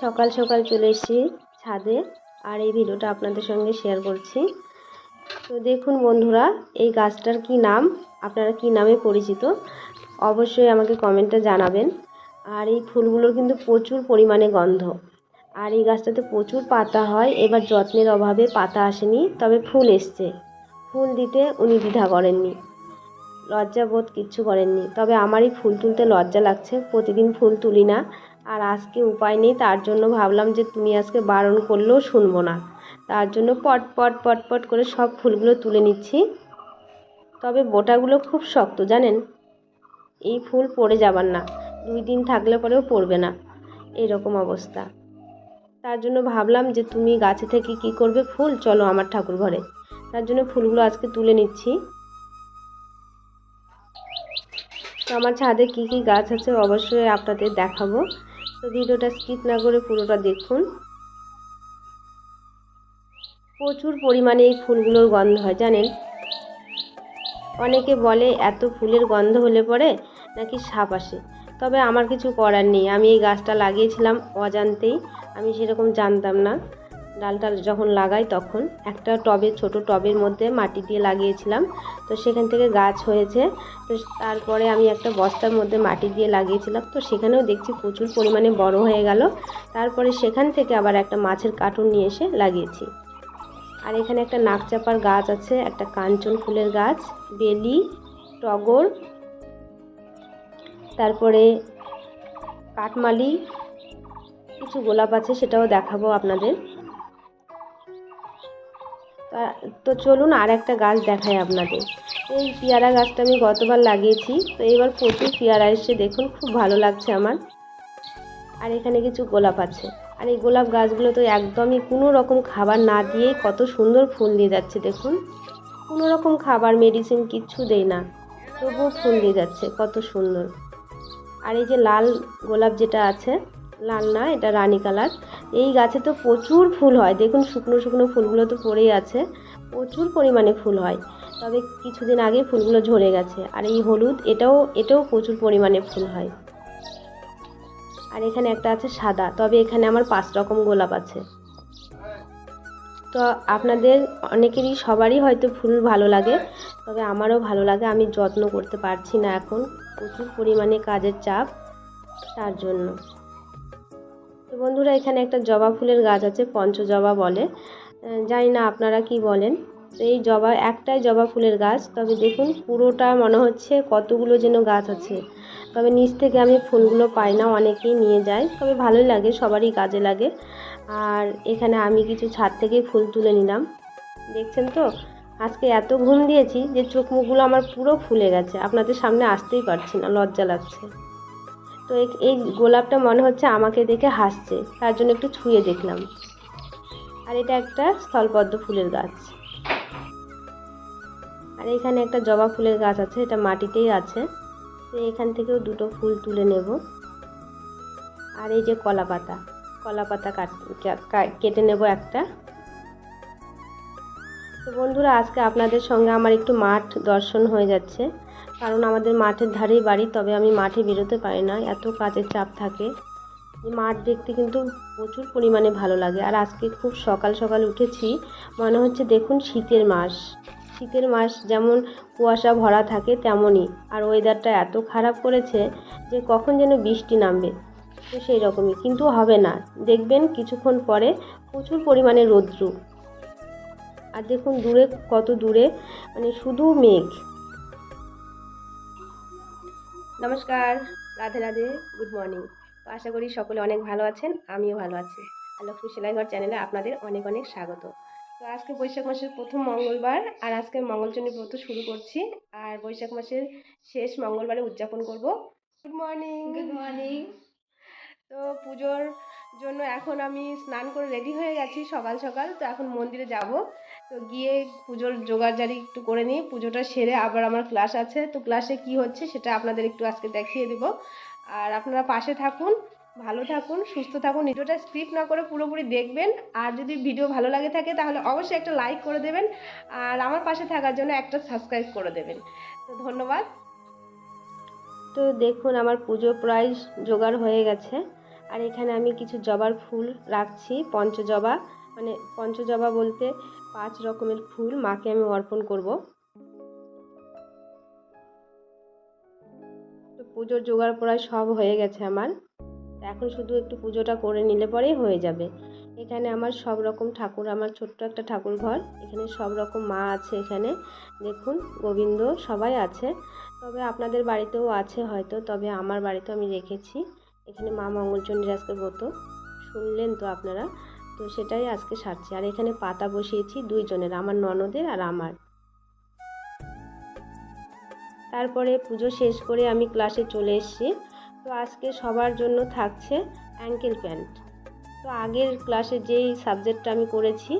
সকাল সকাল চলে এসেছি ছাদে আর এই ভিডিওটা আপনাদের সঙ্গে শেয়ার করছি। তো দেখুন বন্ধুরা, এই গাছটার কি নাম, আপনারা কি নামে পরিচিত, অবশ্যই আমাকে কমেন্টে জানাবেন। আর এই ফুলগুলোর কিন্তু প্রচুর পরিমাণে গন্ধ। আর এই গাছটাতে প্রচুর পাতা হয়, এবার যত্নের অভাবে পাতা আসেনি, তবে ফুল এসছে। ফুল দিতে উনি দ্বিধা করেননি লজ্জা বোধ কিচ্ছু করেননি। তবে আমারই ফুল তুলতে লজ্জা লাগছে, প্রতিদিন ফুল তুলি না। আর আজকে উপায় নেই, তার জন্য ভাবলাম যে তুমি আজকে বারণ করলেও শুনব না। তার জন্য পট পট পট পট করে সব ফুলগুলো তুলে নিচ্ছি। তবে বোটাগুলো খুব শক্ত, জানেন? এই ফুল পড়ে যাবার না, দুই দিন থাকলে পরেও পড়বে না, এরকম অবস্থা। তার জন্য ভাবলাম যে তুমি গাছে থেকে কি করবে ফুল? চলো আমার ঠাকুর ঘরে। তার জন্য ফুলগুলো আজকে তুলে নিচ্ছি। তো আমার ছাদে কি কি গাছ আছে অবশ্যই আপনাদের দেখাবো। তো ভিডিওটা স্কিপ না করে পুরোটা দেখুন। প্রচুর পরিমাণে এই ফুলগুলোর গন্ধ হয়, জানেন? অনেকে বলে, এত ফুলের গন্ধ হলে পরে নাকি সাপ আসে। তবে আমার কিছু করার নেই। আমি এই গাছটা লাগিয়েছিলাম অজান্তেই। আমি সেরকম জানতাম না। ডালটা যখন লাগাই তখন একটা টবে, ছোট টবের মধ্যে মাটি দিয়ে লাগিয়েছিলাম। তো সেখান থেকে গাছ হয়েছে। তো তারপরে আমি একটা বস্তার মধ্যে মাটি দিয়ে লাগিয়েছিলাম। তো সেখানেও দেখছি প্রচুর পরিমাণে বড় হয়ে গেল। তারপরে সেখান থেকে আবার একটা মাছের কার্টুন নিয়ে এসে লাগিয়েছি। আর এখানে একটা নাকচাপার গাছ আছে, একটা কাঞ্চন ফুলের গাছ, বেলি, টগর, তারপরে কাঠমালি, কিছু গোলাপ আছে সেটাও দেখাবো আপনাদের। তো চলুন আর একটা গাছ দেখাই আপনাদের। এই পেয়ারা গাছটা আমি গতবার লাগিয়েছি, তো এবার প্রচুর পেয়ারা এসে দেখুন, খুব ভালো লাগছে আমার। আর এখানে কিছু গোলাপ আছে। আর এই গোলাপ গাছগুলো তো একদমই কোনো রকম খাবার না দিয়েই কত সুন্দর ফুল দিয়ে যাচ্ছে, দেখুন। কোনো রকম খাবার মেডিসিন কিচ্ছু দেই না, তবুও ফুল দিয়ে যাচ্ছে, কত সুন্দর। আর এই যে লাল গোলাপ যেটা আছে লাল না, এটা রানী কালার। এই গাছে তো প্রচুর ফুল হয়। দেখুন, শুকনো শুকনো ফুলগুলো তো পড়েই আছে। প্রচুর পরিমাণে ফুল হয়। তবে কিছুদিন আগে ফুলগুলো ঝরে গেছে। আর এই হলুদ, এটাও এটাও প্রচুর পরিমাণে ফুল হয়। আর এখানে একটা আছে সাদা। তবে এখানে আমার পাঁচ রকম গোলাপ আছে। তো আপনাদের, অনেকেরই, সবারই হয়তো ফুল ভালো লাগে। তবে আমারও ভালো লাগে। আমি যত্ন করতে পারছি না এখন। প্রচুর পরিমাণে কাজের চাপ, তার জন্য। বন্ধুরা, এখানে একটা জবা ফুলের গাছ আছে পঞ্চ জবা বলে জানি না আপনারা কি বলেন। তো এই জবা, একটাই জবা ফুলের গাছ। তবে দেখুন, পুরোটা মনে হচ্ছে কতগুলো যেন গাছ আছে। তবে নিচ থেকে আমি ফুলগুলো পাই না, অনেকেই নিয়ে যায়। তবে ভালোই লাগে, সবারই কাজে লাগে। আর এখানে আমি কিছু ছাদ থেকেই ফুল তুলে নিলাম। দেখছেন তো? আজকে এত ঘুম দিয়েছি যে চোখ মুখগুলো আমার পুরো ফুলে গেছে। আপনাদের সামনে আসতেই পারছি না, লজ্জা লাগছে। তো এই গোলাপটা মনে হচ্ছে আমাকে দেখে হাসছে, তার জন্য একটু ছুঁয়ে দেখলাম। আর এটা একটা স্থলপদ্ম ফুলের গাছ। আর এখানে একটা জবা ফুলের গাছ আছে, এটা মাটিতেই আছে। তো এখান থেকেও দুটো ফুল তুলে নেব। আর এই যে কলা পাতা কলা পাতা কেটে নেব একটা। তো বন্ধুরা, আজকে আপনাদের সঙ্গে আমার একটু মাঠ দর্শন হয়ে যাচ্ছে। কারণ আমাদের মাঠের ধারেই বাড়ি, তবে আমি মাঠে বেরোতে পারি না। এত কাজের চাপ থাকে। যে মাঠ দেখতে কিন্তু প্রচুর পরিমাণে ভালো লাগে। আর আজকে খুব সকাল সকাল উঠেছি। মনে হচ্ছে দেখুন শীতের মাস। শীতের মাস যেমন কুয়াশা ভরা থাকে তেমনই। আর ওয়েদারটা এত খারাপ করেছে যে কখন যেন বৃষ্টি নামবে। তো সেই রকমই কিন্তু হবে না। দেখবেন কিছুক্ষণ পরে প্রচুর পরিমাণে রৌদ্র। আর দেখুন দূরে, কত দূরে মানে শুধু মেঘ। নমস্কার রাধে রাধে গুড মর্নিং তো আশা করি সকলে অনেক ভালো আছেন আমিও ভালো আছি। আর লক্ষ্মী সেলাইঘর চ্যানেলে আপনাদের অনেক অনেক স্বাগত। তো আজকে বৈশাখ মাসের প্রথম মঙ্গলবার আর আজকে মঙ্গলচণ্ডী ব্রত শুরু করছি আর বৈশাখ মাসের শেষ মঙ্গলবারে উদযাপন করব। গুড মর্নিং গুড মর্নিং তো পুজোর জন্য এখন আমি স্নান করে রেডি হয়ে গেছি সকাল সকাল, তো এখন মন্দিরে যাব। তো গিয়ে পুজোর জোগাড়জারি একটু করে নিই, পুজোটা সেরে আবার আমার ক্লাস আছে। তো ক্লাসে কি হচ্ছে সেটা আপনাদের একটু আজকে দেখিয়ে দেব। আর আপনারা পাশে থাকুন, ভালো থাকুন, সুস্থ থাকুন, ভিডিওটা স্কিপ না করে পুরোপুরি দেখবেন। আর যদি ভিডিও ভালো লাগে থাকে তাহলে অবশ্যই একটা লাইক করে দেবেন। আর আমার পাশে থাকার জন্য একটা সাবস্ক্রাইব করে দেবেন। তো ধন্যবাদ। তো দেখুন, আমার পুজো প্রায় জোগাড় হয়ে গেছে। আর এখানে আমি কিছু জবার ফুল রাখছি, পঞ্চজবা। মানে পঞ্চজবা বলতে পাঁচ রকমের ফুল মাকে আমি অর্পণ করব। তো পুজোর জোগাড় প্রায় সব হয়ে গেছে আমার। এখন শুধু একটু পুজোটা করে নিলে পরেই হয়ে যাবে। এখানে আমার সব রকম ঠাকুর, আমার ছোট্ট একটা ঠাকুর ঘর। এখানে সব রকম মা আছে এখানে। দেখুন, গোবিন্দ সবাই আছে। তবে আপনাদের বাড়িতেও আছে হয়তো, তবে আমার বাড়িতে আমি রেখেছি। এখানে মা মঙ্গলচণ্ডীর আজকে ব্রত। শুনলেন তো আপনারা? তো সেটাই আজকে সারছি। আর এখানে পাতা বসিয়েছি দুইজনের আমার ননদের আর আমার। তারপরে পুজো শেষ করে আমি ক্লাসে চলে এসেছি। তো আজকে সবার জন্য থাকছে অ্যাঙ্কেল প্যান্ট তো আগের ক্লাসে যেই সাবজেক্টটা আমি করেছি,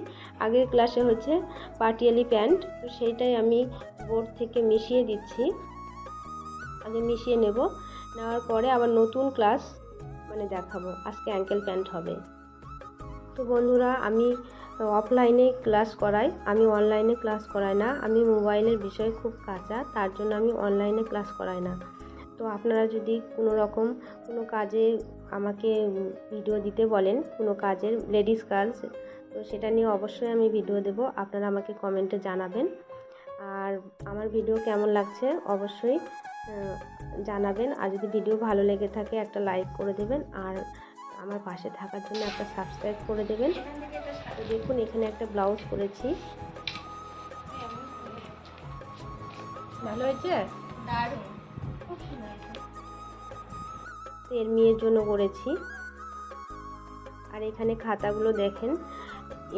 আগের ক্লাসে হচ্ছে পাটিয়ালি প্যান্ট তো সেইটাই আমি বোর্ড থেকে মিশিয়ে দিচ্ছি। আগে মিশিয়ে নেব। নেওয়ার পরে আবার নতুন ক্লাস মানে দেখাবো। আজকে অ্যাঙ্কেল প্যান্ট হবে। তো বন্ধুরা, আমি অফলাইনে ক্লাস করাই। আমি অনলাইনে ক্লাস করাই না। আমি মোবাইলের বিষয়ে খুব কাঁচা, তার জন্য আমি অনলাইনে ক্লাস করাই না। তো আপনারা যদি কোনো রকম কোনো কাজে আমাকে ভিডিও দিতে বলেন, কোনো কাজের লেডিস কাজ তো সেটা নিয়ে অবশ্যই আমি ভিডিও দেব। আপনারা আমাকে কমেন্টে জানাবেন। আর আমার ভিডিও কেমন লাগছে অবশ্যই জানাবেন। আর যদি ভিডিও ভালো লেগে থাকে একটা লাইক করে দেবেন। আর আমার পাশে থাকার জন্য একটা সাবস্ক্রাইব করে দেবেন। তো দেখুন এখানে একটা ব্লাউজ করেছি ভালো হয়েছে? দারুণ। এর মেয়ের জন্য করেছি আর এখানে খাতাগুলো দেখেন।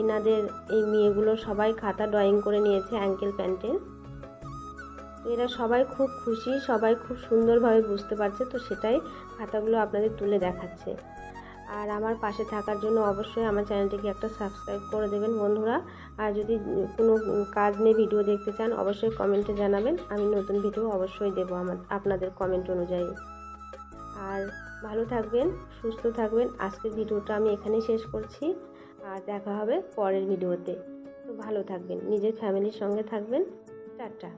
এনাদের এই মেয়েগুলো সবাই খাতা ড্রয়িং করে নিয়েছে অ্যাঙ্কেল প্যান্টের এরা। সবাই খুব খুশি, সবাই খুব সুন্দরভাবে বুঝতে পারছে, তো সেটাই খাতাগুলো আপনাদের তুলে দেখাচ্ছে। আর আমার পাশে থাকার জন্য অবশ্যই আমার চ্যানেলটিকে একটা সাবস্ক্রাইব করে দেবেন বন্ধুরা। আর যদি কোনো কাজ নিয়ে ভিডিও দেখতে চান, অবশ্যই কমেন্টে জানাবেন। আমি নতুন ভিডিও অবশ্যই দেবো আমার, আপনাদের কমেন্ট অনুযায়ী। আর ভালো থাকবেন, সুস্থ থাকবেন। আজকের ভিডিওটা আমি এখানেই শেষ করছি। আর দেখা হবে পরের ভিডিওতে। তো ভালো থাকবেন, নিজের ফ্যামিলির সঙ্গে থাকবেন। টাটা।